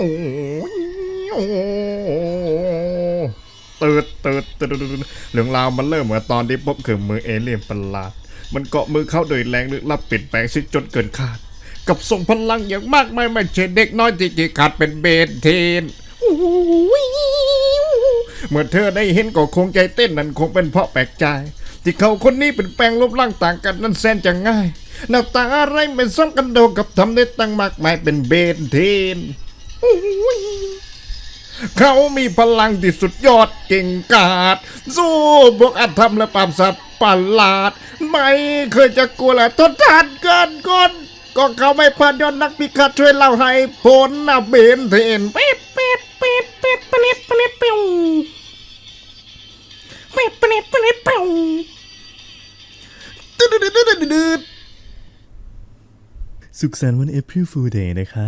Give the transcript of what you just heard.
โอ้โอ้ตืดตืดตืดตืดเรื่องราวมันเริ่มเมื่อตอนที่พบเครื่อมือเอเลี่ยนประหลาด มันเกาะมือเข้าโดยแรงลึกลับปิดแปลงซิจนเกินคาด กับทรงพลังอย่างมากไม่ไม่ใช่เด็กน้อยที่จีขาดเป็นเบนเทนเมื่อเธอได้เห็นก็คงใจเต้นนั่นคงเป็นเพราะแปลกใจ ที่เขาคนนี้เป็นแปลงรูปร่างต่างกันนั้นแสนจะง่ายหน้าตาอะไรไม่ซ้ำกันโดกับทำได้ตั้งมากมายเป็นเบนเทน เขามีพลังที่สุดยอดเก่งกาจสู้บวกอัตธรรมและปราบสัตว์ประหลาด ไม่เคยจะกลัวและทนทานเกินคนก็เขาไม่พานยอดนักพิฆาตช่วยเล่าให้ผลนะเบนเทนเป็ดเป็ดเป็ดเป็ดเป็ดเป็ดเป็ดเป็ดเป็ดเป็ดเป็ดเป็ดตึ๊ดตึ๊ดตึ๊ดตึ๊ดตึ๊ดสุขสันต์วัน April Fool Day นะคะ